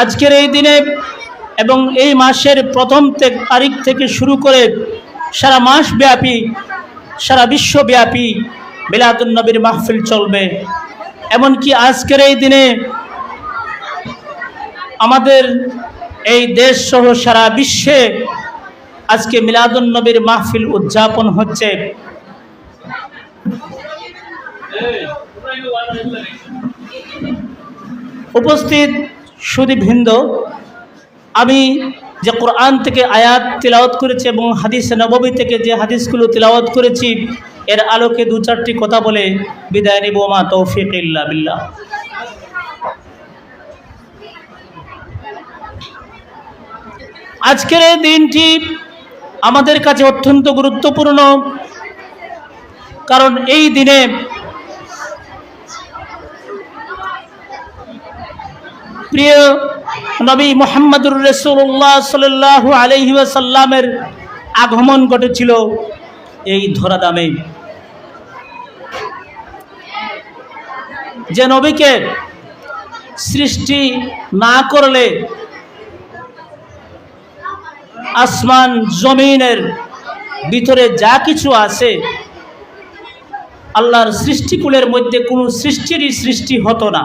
আজকের এই দিনে এবং এই মাসের প্রথম তারিখ থেকে শুরু করে সারা মাস ব্যাপী সারা বিশ্বব্যাপী নবীর মাহফিল চলবে। এমনকি আজকের এই দিনে আমাদের এই দেশ সহ সারা বিশ্বে আজকে নবীর মাহফিল উদযাপন হচ্ছে। উপস্থিত সুদীবৃন্দ আমি যে কোরআন থেকে আয়াত তিলাওয়াত করেছি এবং হাদিস নবমী থেকে যে হাদিসগুলো তিলাওয়াত করেছি, এর আলোকে দু চারটি কথা বলে বিদায় নিব, মা তৌফিক ইল্লা বিল্লাহ। আজকের এই দিনটি আমাদের কাছে অত্যন্ত গুরুত্বপূর্ণ, কারণ এই দিনে প্রিয় নবী মোহাম্মদুর রসুল্লাহ সাল্লাহ আলহি আগমন ঘটেছিল এই ধরাদামে যে নবীকে সৃষ্টি না করলে আসমান জমিনের ভিতরে যা কিছু আছে, আল্লাহর সৃষ্টিকুলের মধ্যে কোনো সৃষ্টিরই সৃষ্টি হতো না।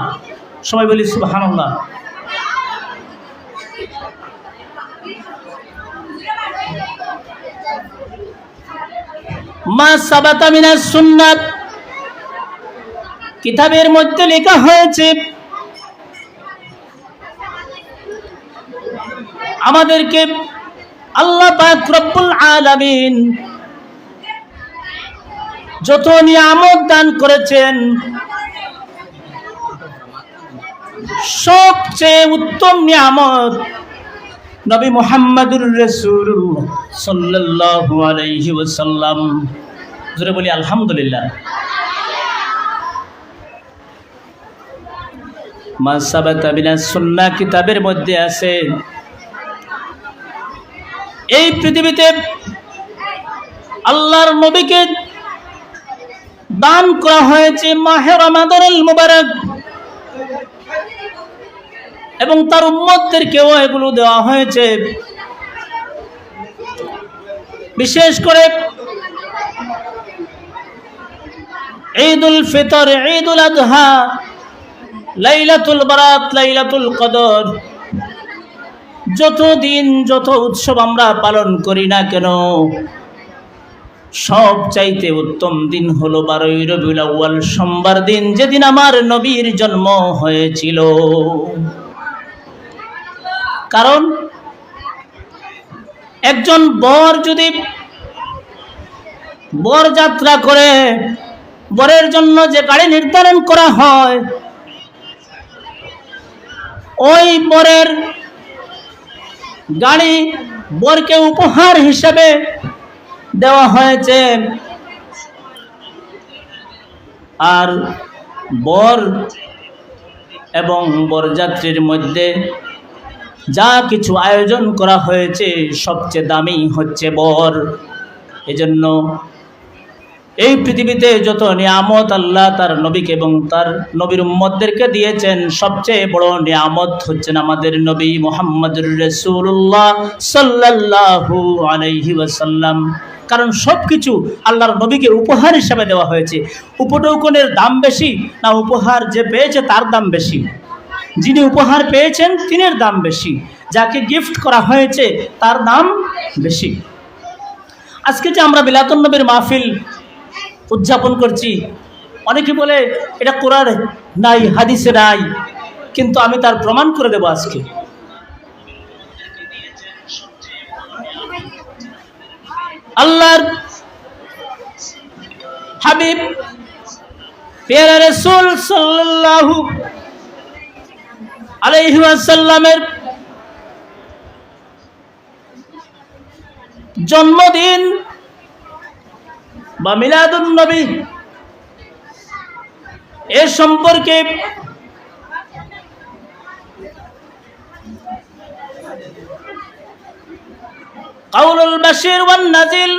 সবাই বলি সুবহানাল্লাহ। মা কিতাবের মধ্যে লেখা হয়েছে, আমাদেরকে আল্লাহ রব্বুল আলামিন যত নিয়ামত দান করেছেন সবচেয়ে উত্তম নিয়ামত নবী মোহাম্মদুর রসুল্লাহ সাল্লাল্লাহু আলাইহি ওয়াসাল্লাম। জোরে বলি আলহামদুলিল্লাহ। কিতাবের মধ্যে আছে, এই পৃথিবীতে আল্লাহর নবীকে দান করা হয়েছে মাহে রমাদানুল মুবারক। এবং তার উম্মতদেরকেও এগুলো দেওয়া হয়েছে। বিশেষ করে ঈদ উল ফিতর ঈদ উল আজহা লাইলাতুল বারাত, লাইলাতুল কদর। যত দিন যত উৎসব আমরা পালন করি না কেন, সব চাইতে উত্তম দিন হলো বারোই রবিউল আউয়াল, সোমবার দিন যেদিন আমার নবীর জন্ম হয়েছিল। কারণ একজন বর যদি বর যাত্রা করে, বরের জন্য যে গাড়ি নির্ধারণ করা হয়, ওই বরের গাড়ি বরকে উপহার হিসেবে দেওয়া হয়েছে। আর বর এবং বরযাত্রীর মধ্যে যা কিছু আয়োজন করা হয়েছে সবচেয়ে দামি হচ্ছে বর। এজন্য এই পৃথিবীতে যত নিয়ামত আল্লাহ তার নবীকে এবং তার নবীর উম্মদদেরকে দিয়েছেন, সবচেয়ে বড় নিয়ামত হচ্ছেন আমাদের নবী মোহাম্মদুর রসুল্লাহ সাল্লাল্লাহু আলাইহি ওয়াসাল্লাম। কারণ সব কিছু আল্লাহর নবীকে উপহার হিসাবে দেওয়া হয়েছে। উপটৌকনের দাম বেশি, না উপহার যে পেয়েছে তার দাম বেশি। যিনি উপহার পেয়েছেন তিনের দাম বেশি। যাকে গিফট করা হয়েছে, তার দাম বেশি। আজকে যে আমরা বিলাতন নবীর মাহফিল উদযাপন করছি, অনেকে বলে, এটা কোরআন নাই, হাদিসে নাই। কিন্তু আমি তার প্রমাণ করে দেব আজকে। আল্লাহর হাবিব রসুল সাল্লাল্লাহু আলাইহি ওয়াসাল্লামের জন্মদিন বা মিলাদুন নবী এ সম্পর্কে কাউলুল বাশির ওয়ান নাজিল,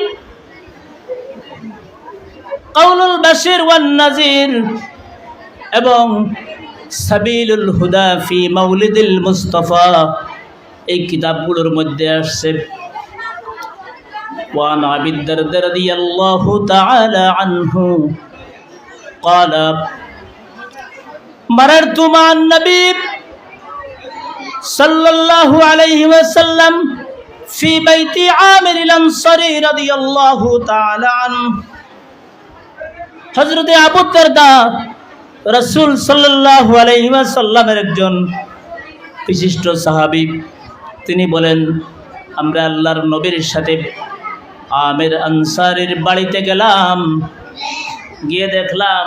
কাউলুল বাশির ওয়ান নাজির এবং সাবিলুল হুদা ফি মাউলিদুল মুস্তফা এই কিতাবগুলোর মধ্যে আসছে وعن أبي الدرداء رضي الله تعالى عنه قال مررت مع النبي صلى الله عليه وسلم في بيت عامر الأنصاري رضي الله تعالى عنه হজরতে আবু দরদা রসুল ওয়াসাল্লামের একজন বিশিষ্ট সাহাবী, তিনি বলেন, আমরা আল্লাহর নবীর সাথে আমের আনসারের বাড়িতে গেলাম, গিয়ে দেখলাম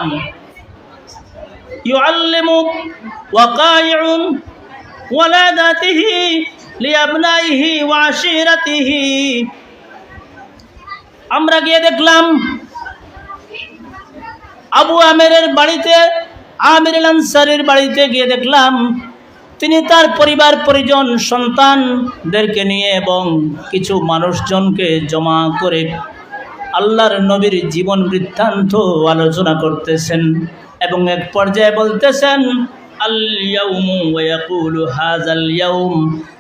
আমরা গিয়ে দেখলাম, আবু আমেরের বাড়িতে আমির আনসারের বাড়িতে গিয়ে দেখলাম, তিনি তার পরিবার, পরিজন, সন্তানদেরকে নিয়ে এবং কিছু মানুষজনকে জমা করে আল্লাহর নবীর জীবন বৃত্তান্ত আলোচনা করতেছেন এবং এক পর্যায়ে বলতেছেন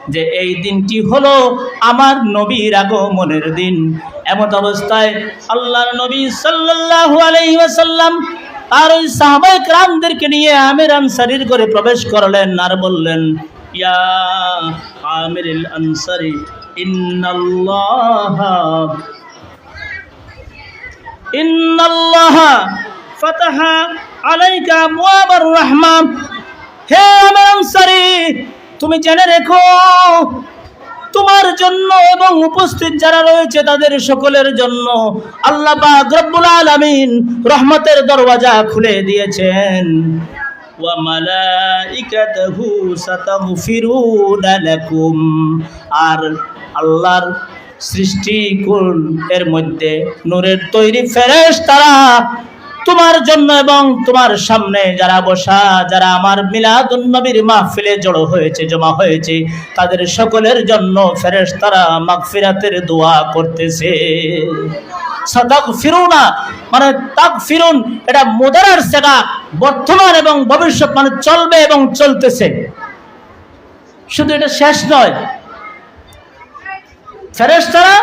যে এই দিনটি হলো আমার নবীর আগমনের দিন। এমত অবস্থায় আল্লাহর নবী সাল্লাল্লাহু আলাইহি ওয়াসাল্লাম আর ওই সাহাবাই ক্রামদেরকে নিয়ে আমির আনসারির করে প্রবেশ করলেন আর বললেন, ইয়া আমির আনসারি, ইন্নাল্লাহ ইন্নাল্লাহ ফাতাহা আলাইকা আবওয়াবার রাহমা হে আমির আনসারি, তুমি জেনে রেখো তোমার জন্য এবং উপস্থিত যারা রয়েছে তাদের সকলের জন্য আল্লাহ রব্বুল আলামিন রহমতের দরওয়াজা খুলে দিয়েছেন। আর আল্লাহর সৃষ্টি এর মধ্যে নূরের তৈরি ফেরেশতারা তোমার জন্য এবং তোমার সামনে যারা বসা, যারা আমার মিলাদুন নবীর মাহফিলে জড়ো হয়েছে, জমা হয়েছে, তাদের সকলের জন্য ফেরেশতারা মাগফিরাতের দোয়া করতেছে। ফিরুনা মানে তাক ফিরুন এটা মোদারার সেটা বর্তমান এবং ভবিষ্যৎ মানে চলবে এবং চলতেছে। শুধু এটা শেষ নয়, ফেরেশতারা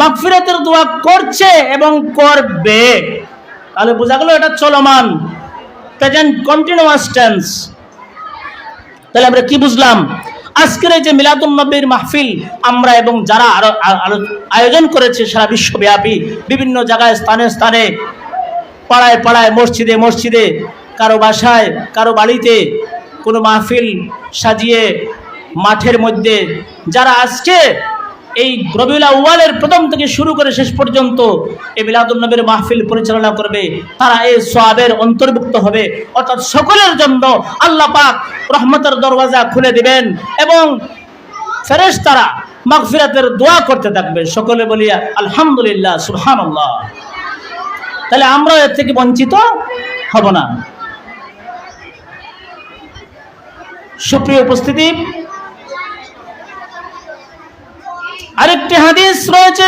মাগফিরাতের দোয়া করছে এবং করবে। তাহলে বোঝা গেল এটা চলমান। প্রেজেন্ট কন্টিনিউয়াস টেন্স তাহলে আমরা কি বুঝলাম? আজকের এই যে মিলাদুল নবীর মাহফিল, আমরা এবং যারা আয়োজন করেছে সারা বিশ্বব্যাপী, বিভিন্ন জায়গায়, স্থানে স্থানে, পাড়ায় পাড়ায়, মসজিদে মসজিদে, কারও বাসায়, কারও বাড়িতে কোনো মাহফিল সাজিয়ে মাঠের মধ্যে, যারা আজকে এই রবিউল আউ্বালের প্রথম থেকে শুরু করে শেষ পর্যন্ত এই মিলাদুলনবীর মাহফিল পরিচালনা করবে, তারা এই সোয়াবের অন্তর্ভুক্ত হবে। অর্থাৎ সকলের জন্য আল্লাহ পাক রহমতের দরওয়াজা খুলে দিবেন এবং ফেরেশ তারা মাগফিরাতের দোয়া করতে থাকবে। সকলে বলিয়া, আলহামদুলিল্লাহ, সুবহানাল্লাহ। তাহলে আমরা এর থেকে বঞ্চিত হব না। সুপ্রিয় উপস্থিতি আরেকটি হাদিস রয়েছে।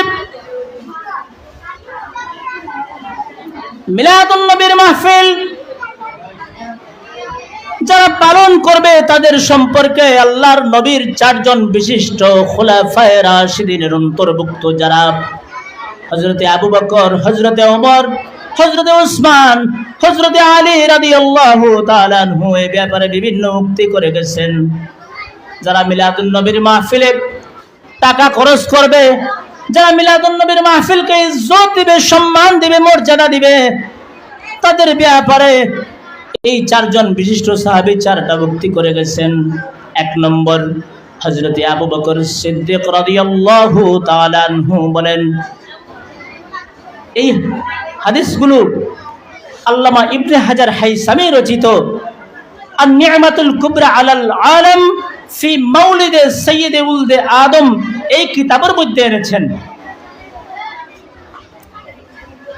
মিলাদুন নবীর মাহফিল, যারা পালন করবে তাদের সম্পর্কে আল্লাহর নবীর চারজন বিশিষ্ট খোলাফায়ে রাশিদিনের অন্তর্ভুক্ত যারা হজরতে আবু বকর হজরতে ওমর হজরতে উসমান হজরতে আলী রাদিয়াল্লাহু তাআলা আনহু এই ব্যাপারে বিভিন্ন উক্তি করে গেছেন। যারা মিলাদুন নবীর মাহফিলে টাকা খরচ করবে, যারা মিলাদুন নবীর মাহফিলকে ইজ্জত দিবে, সম্মান দিবে, মর্যাদা দিবে, তাদের ব্যাপারে এই চারজন বিশিষ্ট সাহাবী চারটা ভক্তি করে গেছেন। এক নম্বর হজরতে আবু বকর সিদ্দিক রাদিয়াল্লাহু তাআলা আনহু বলেন, এই হাদিসগুলো আল্লামা ইবনে হাজার হাইসামি রচিত আর নিয়ামাতুল কুবরা আলাল আলম ফি মাউলিদে সৈয়দে উলদে আদম এই কিতাবের মধ্যে এনেছেন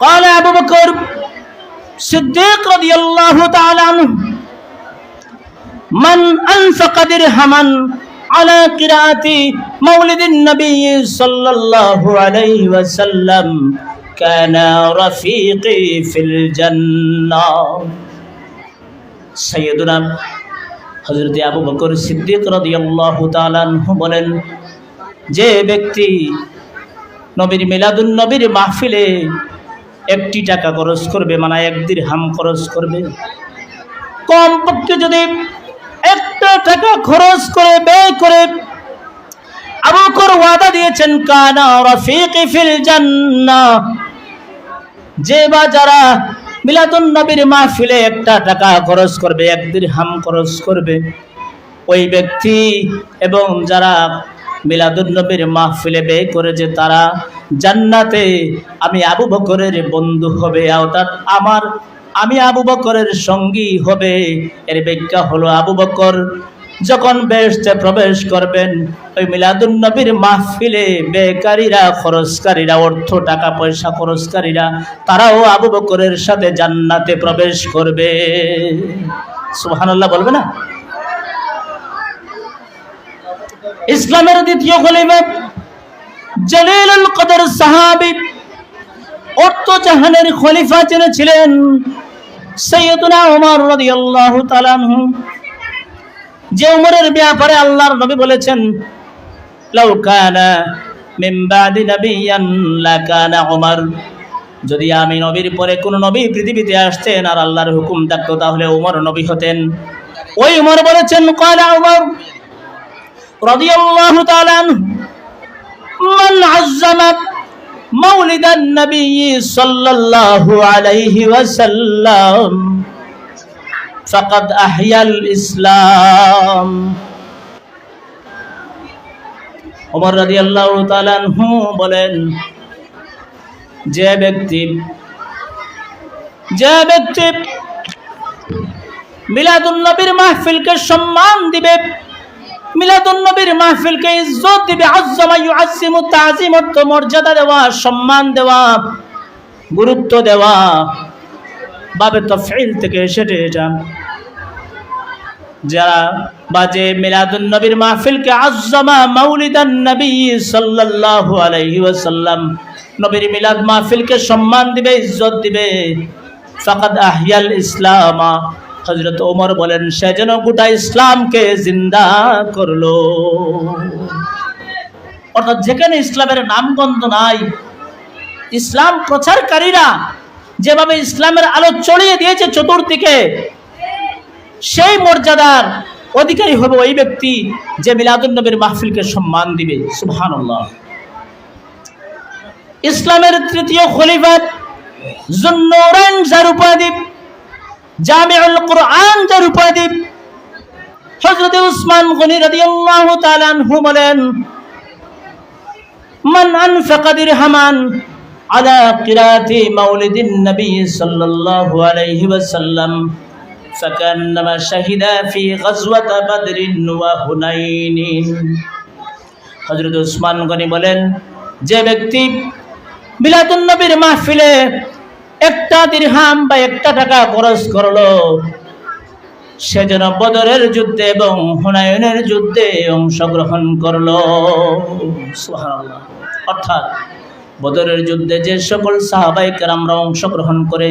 قال أبو بكر صديق رضي الله تعالى عنه من أنفق درهما على قراءة مولد النبي صلى الله عليه وسلم كان رفيقي في الجنة সৈয়দুনা হজরত আবু বকর সিদ্দিক রাদিয়াল্লাহু আনহু বলেন, যে ব্যক্তি নবীর মিলাদুন নবীর মাহফিলে একটি টাকা খরচ করবে মানে এক হাম খরচ করবে, কমপক্ষে যদি একটা টাকা খরচ করে, ব্যয় করে আবু বকর ওয়াদা দিয়েছেন, কানা রাফিকি ফিল জান্নাহ, যে বা যারা মিলাদুন নবীর মাহফিলে একটা টাকা খরচ করবে, এক হাম খরচ করবে। ওই ব্যক্তি এবং যারা মিলাদুন নবীর মাহফিলে ব্যয় করেছে, তারা জান্নাতে আমি আবু বকরের বন্ধু হবে, অর্থাৎ আমার, আমি আবু বকরের সঙ্গী হবে। এর ব্যাখ্যা হলো আবু বকর যখন বেহেশতে প্রবেশ করবেন, ওই মিলাদুন নবীর মাহফিলে বেকারীরা, খরচকারীরা, অর্থ, টাকা, পয়সা খরচকারীরা, তারাও আবু বকরের সাথে জান্নাতে প্রবেশ করবে। সুবহানাল্লাহ বলবে না? ইসলামের দ্বিতীয় খলিফা জলিলুল কদর সাহাবী, অর্থ জাহানের খলিফা যিনি ছিলেন, সৈয়দুনা ওমর রাদিয়াল্লাহু তাআলা আনহু। যে উমরের ব্যাপারে আল্লাহর নবী বলেছেন যদি আমি নবীর পরে কোন নবী পৃথিবীতে আসতেন আর আল্লাহর হুকুম থাকতো, তাহলে উমর নবী হতেন। ওই উমর বলেছেন মৌলিদান নবী সাল্লাল্লাহু আলাইহি ওয়াসাল্লাম। ফাকাদ আহিয়াল ইসলাম। ওমর রাদিয়াল্লাহু তাআলা আনহু বলেন, যে ব্যক্তি যে ব্যক্তি মিলাদুল নবীর মাহফিলকে সম্মান দিবে মিলাদুল নবীর মাহফিলকে ইজ্জত দিবে, আজ্জামা ইউআজ্জিমু তাজিম অর্থ মর্যাদা দেওয়া, সম্মান দেওয়া, গুরুত্ব দেওয়া বাবে তফিল থেকে এসেছে এটা। যারা বাজে মিলাদুন নবীর মাহফিলকে আজ্জামা মাউলিদান নবী সাল্লাল্লাহু আলাইহি ওয়াসাল্লাম নবীর মিলাদ মাহফিলকে সম্মান দিবে, ইজ্জত দিবে। ফাকাদ আহিয়াল ইসলামা। হজরত ওমর বলেন, সে যেন গোটা ইসলামকে জিন্দা করল। অর্থাৎ যেখানে ইসলামের নামগন্ধ নাই, ইসলাম প্রচারকারীরা যেভাবে ইসলামের আলো ছড়িয়ে দিয়েছে চতুর্দিকে, সেই মর্যাদার অধিকারী হবে ওই ব্যক্তি যে মিলাদুল নবীর মাহফিলকে সম্মান দিবে। সুবহানাল্লাহ। ইসলামের তৃতীয় খলিফা জুন্নুরাইন যার উপাধি, জামিউল কোরআন যার উপাধি, হযরত উসমান গনি রাদিয়াল্লাহু তাআলা আনহু বলেন, মান আনফাকা দিরহামান আলা কিরাতি মাউলিদিন নবী সাল্লাল্লাহু আলাইহি ওয়াসাল্লাম فكأنما شهد في غزوة بدر وهنين হযরত উসমান গনি বলেন যে ব্যক্তি মিলাদুন নবীর মাহফিলে একটা দিরহাম বা একটা টাকা খরচ করলো সে যেন বদরের যুদ্ধে এবং হুনায়নের যুদ্ধে অংশগ্রহণ করলো সুবহানাল্লাহ অর্থাৎ বদরের যুদ্ধে যে সকল সাহাবাই কেরামরা অংশগ্রহণ করে,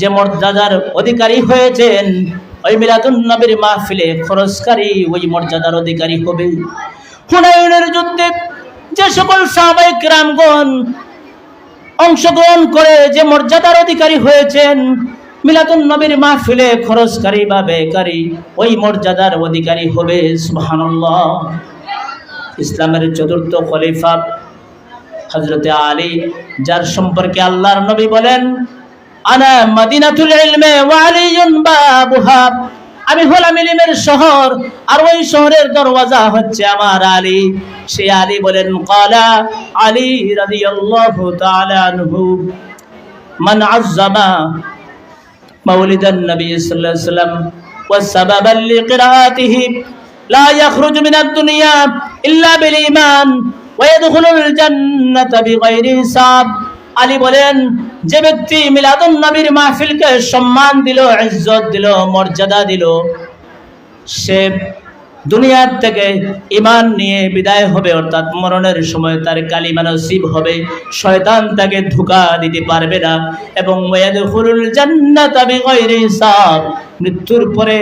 যে মর্যাদার অধিকারী হয়েছেন, ওই মিলাদুন নবীর মাহফিলে খরচকারী ওই মর্যাদার অধিকারী হবে। হুনায়নের যুদ্ধে যে সকল সাহাবাই কেরামগণ অংশগ্রহণ করে, যে মর্যাদার অধিকারী হয়েছেন, মিলাদুন নবীর মাহফিলে খরচকারী বা ব্যয়কারী ওই মর্যাদার অধিকারী হবে, সুবহানাল্লাহ। ইসলামের চতুর্থ খলিফা হজরতে আলী, যার সম্পর্কে আল্লাহর নবী বলেন, আনা মাদিনাতুল ইলমে ওয়ালিয়ুন বাবুহা। আমি হলাম ইলিমের শহর, আর ওই শহরের দরওয়াজা হচ্ছে আমার আলী। সে আলী বলেন কালা আলী রাদিয়াল্লাহু তাআলা আনহু, মান আযযামা মাওলিদান নবী সাল্লাল্লাহু আলাইহি ওয়াসাল্লাম, ওয়া সাবাবান লিকিরাআতিহি লা ইয়াখরুজু মিনাদ দুনিয়া ইল্লা বিল ঈমান। আলী বলেন, যে ব্যক্তি মিলাদুন নবীর মাহফিলকে সম্মান দিল, ইজ্জত দিল, মর্যাদা দিল, সে দুনিয়ার থেকে ইমান নিয়ে বিদায় হবে, অর্থাৎ মরণের সময় তার কালিমা নসিব হবে। শয়তান তাকে ধোকা দিতে পারবে না। এবং মৃত্যুর পরে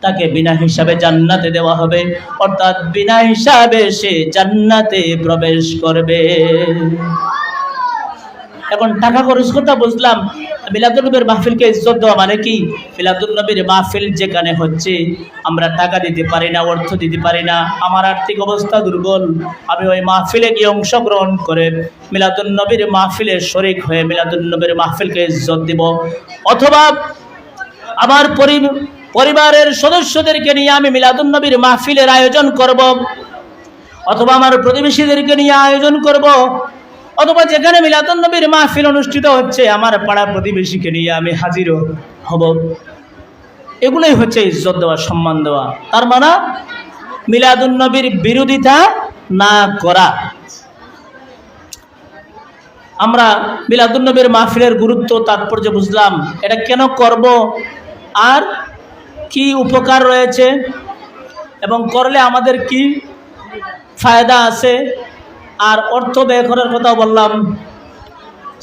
তাকে বিনা হিসাবে জান্নাতে দেওয়া হবে। অর্থাৎ বিনা হিসাবে সে জান্নাতে প্রবেশ করবে। এখন টাকা খরচ কথা বুঝলাম, মিলাদুল নবীর মাহফিলকে ইজ্জত দেওয়া মানে কি? মিলাদুল নবীর মাহফিল যেখানে হচ্ছে, আমরা টাকা দিতে পারি না, অর্থ দিতে পারি না, আমার আর্থিক অবস্থা দুর্বল, আমি ওই মাহফিলে গিয়ে অংশগ্রহণ করে মিলাদুল নবীর মাহফিলে শরিক হয়ে মিলাদুল নবীর মাহফিলকে ইজ্জত দিব। অথবা আমার পরি- পরিবারের সদস্যদেরকে নিয়ে আমি মিলাদুল নবীর মাহফিলের আয়োজন করব, অথবা আমার প্রতিবেশীদেরকে নিয়ে আয়োজন করব, অথবা যেখানে মিলাদুন নবীর মাহফিল অনুষ্ঠিত হচ্ছে, আমার পাড়া প্রতিবেশীকে নিয়ে আমি হাজির হব। এগুলোই হচ্ছে ইজ্জত দেওয়া, সম্মান দেওয়া। তার মানে মিলাদুন নবীর বিরোধিতা না করা। আমরা মিলাদুন নবীর মাহফিলের গুরুত্ব, তাৎপর্য বুঝলাম, এটা কেন করব, আর কি উপকার রয়েছে এবং করলে আমাদের কি ফায়দা আছে? আর অর্থ ব্যয় করার কথা বললাম,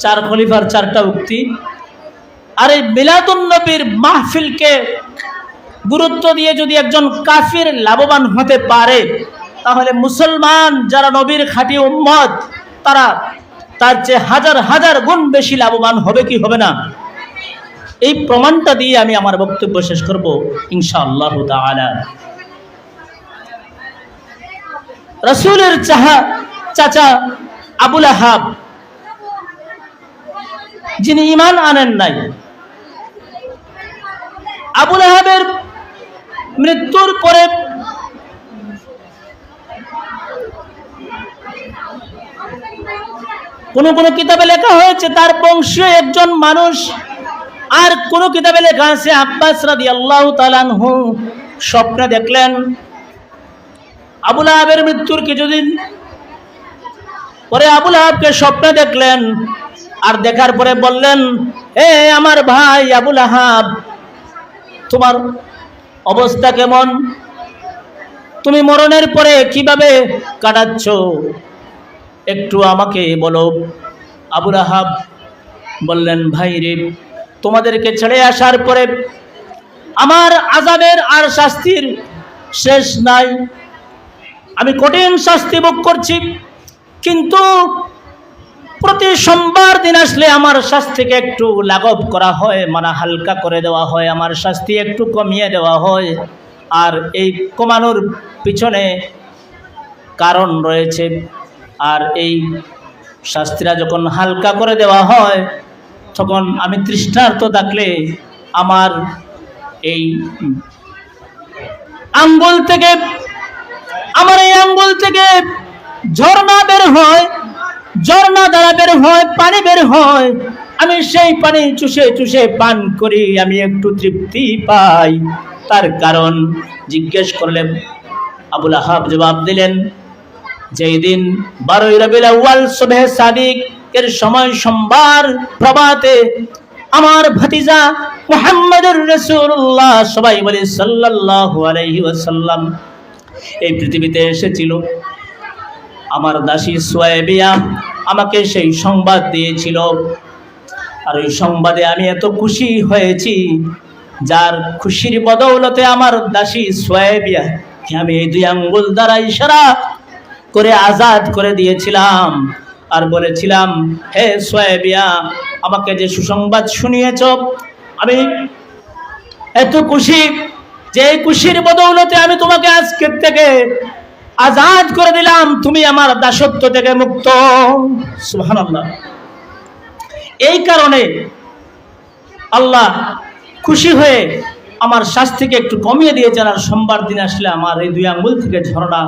চার খলিফার চারটা উক্তি। আর এই মিলাদুন নবীর মাহফিলকে গুরুত্ব দিয়ে যদি একজন কাফির লাভবান হতে পারে, তাহলে মুসলমান যারা নবীর খাঁটি উম্মত, তারা তার চেয়ে হাজার হাজার গুণ বেশি লাভবান হবে কি হবে না? এই প্রমাণটা দিয়ে আমি আমার বক্তব্য শেষ করব, ইনশাআল্লাহ তাআলা। রসুলের চাহা, চাচা আবুল আহাব, যিনি ইমান আনেন নাই, আবুল আহাবের মৃত্যুর পরে কোন কোন কিতাবে লেখা হয়েছে, তার বংশীয় একজন মানুষ আর কোন কিতাবে লেখা আছে, আব্বাস রাদি আল্লাহ তালানহু স্বপ্নে দেখলেন আবুল আহাবের মৃত্যুর কিছুদিন পরে আবুল আহাবকে স্বপ্নে দেখলেন আর দেখার পরে বললেন, এ আমার ভাই আবুল আহাব তোমার অবস্থা কেমন? তুমি মরণের পরে কীভাবে কাটাচ্ছ? একটু আমাকে বলো। আবুল আহাব বললেন, ভাই রে তোমাদেরকে ছেড়ে আসার পরে আমার আজাবের আর শাস্তির শেষ নাই। আমি কঠিন শাস্তি ভোগ করছি, কিন্তু প্রতি সোমবার দিন আসলে আমার শাস্তিকে একটু লাঘব করা হয় মানে হালকা করে দেওয়া হয়, আমার শাস্তি একটু কমিয়ে দেওয়া হয়। আর এই কমানোর পিছনে কারণ রয়েছে। আর এই শাস্তিরা যখন হালকা করে দেওয়া হয় তখন আমি তৃষ্ণার্ত থাকলে আমার এই আঙ্গুল থেকে, আমার এই আঙ্গুল থেকে ঝর্ণা বের হয়, ঝর্ণা দ্বারা বের হয়, পানি বের হয়। আমি সেই পানি চুষে চুষে পান করি, আমি একটু তৃপ্তি পাই। তার কারণ জিজ্ঞেস করলেন, আবুল আহাব জবাব দিলেন, যেই দিন বারোই রবিল আউয়াল সুবহে সাদিক এর সময় সোমবার প্রভাতে আমার ভাতিজা মুহাম্মদুর রাসূলুল্লাহ, সবাই বলে সাল্লাল্লাহু আলাইহি ওয়াসাল্লাম। এই পৃথিবীতে এসেছিল আমার দাসী সোয়েবিয়া আমাকে সেই সংবাদ দিয়েছিল। আর ওই সংবাদে আমি এত খুশি হয়েছি, যার খুশির বদৌলতে আমার দাসী সোয়েবিয়া আমি এই দুই আঙ্গুল দ্বারা ইশারা করে আজাদ করে দিয়েছিলাম। আর বলেছিলাম, হে সোয়েবিয়া, আমাকে যে সুসংবাদ শুনিয়েছ, আমি এত খুশি যে খুশির বদৌলতে আমি তোমাকে আজকের থেকে আজাদ করে দিলাম। তুমি আমার দাসত্ব থেকে মুক্ত। এই কারণে আল্লাহ খুশি হয়ে আমার শাস্তিকে একটু কমিয়ে দিয়েছেন আর সোমবার দিন আসলে আমার এই দুই আঙ্গুল থেকে ঝরনা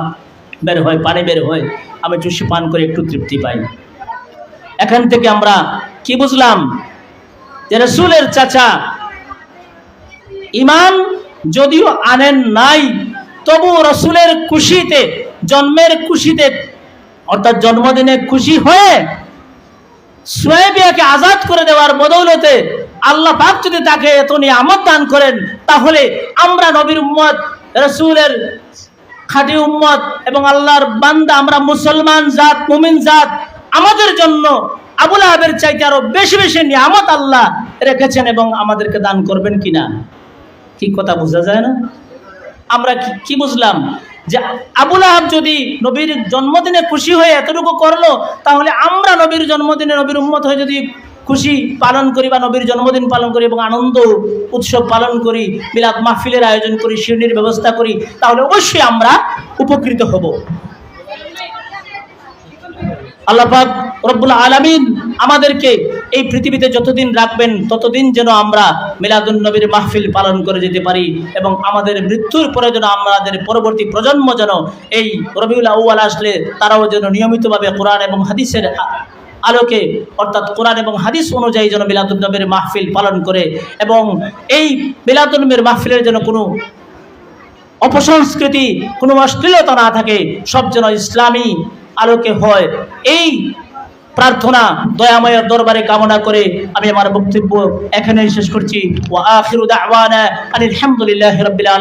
বের হয়, পানি বের হয়, আমি চুষি পান করে একটু তৃপ্তি পাই। এখান থেকে আমরা কি বুঝলাম? যে রসুলের চাচা ইমান যদিও আনেন নাই তবু রসুলের খুশিতে, জন্মের খুশিতে, অর্থাৎ জন্মদিনে খুশি হয়ে সোয়েবিয়াকে আজাদ করে দেওয়ার বদৌলতে আল্লাহ পাক যদি তাকে এত নিয়ামত দান করেন, তাহলে আমরা নবীর উম্মত রসুলের খাঁটি উম্মত এবং আল্লাহর বান্দা, আমরা মুসলমান জাত, মুমিন জাত, আমাদের জন্য আবুল আহাবের চাইতে আরও বেশি বেশি নিয়ামত আল্লাহ রেখেছেন এবং আমাদেরকে দান করবেন কিনা? কি কথা বোঝা যায় না? আমরা কি- বুঝলাম? যে আবুল আহাব যদি নবীর জন্মদিনে খুশি হয়ে এতটুকু করল, তাহলে আমরা নবীর জন্মদিনে নবীর উম্মত হয়ে যদি খুশি পালন করি বা নবীর জন্মদিন পালন করি এবং আনন্দ উৎসব পালন করি, মিলাদ মাহফিলের আয়োজন করি শিরনির ব্যবস্থা করি, তাহলে অবশ্যই আমরা উপকৃত হব। আল্লাহ পাক রব্বুল আলামিন আমাদেরকে এই পৃথিবীতে যতদিন রাখবেন, ততদিন যেন আমরা মিলাদুন নবীর মাহফিল পালন করে যেতে পারি এবং আমাদের মৃত্যুর পরে যেন আমাদের পরবর্তী প্রজন্ম যেন এই রবিউল আউয়াল আসলে তারাও যেন নিয়মিতভাবে কোরআন এবং হাদিসের আলোকে, অর্থাৎ কোরআন এবং হাদিস অনুযায়ী যেন মিলাদুন নবীর মাহফিল পালন করে এবং এই মিলাদুন নবীর মাহফিলের যেন কোনো অপসংস্কৃতি, কোনো অশ্লীলতা না থাকে, সব যেন ইসলামী আলোকে হয়। এই প্রার্থনা, দয়াময়ের দরবারে কামনা করে আমি আমার বক্তব্য এখানেই শেষ করছি। ওয়া আখিরু দাওয়ানা আনিল হামদুলিল্লাহি রাব্বিল আলামিন।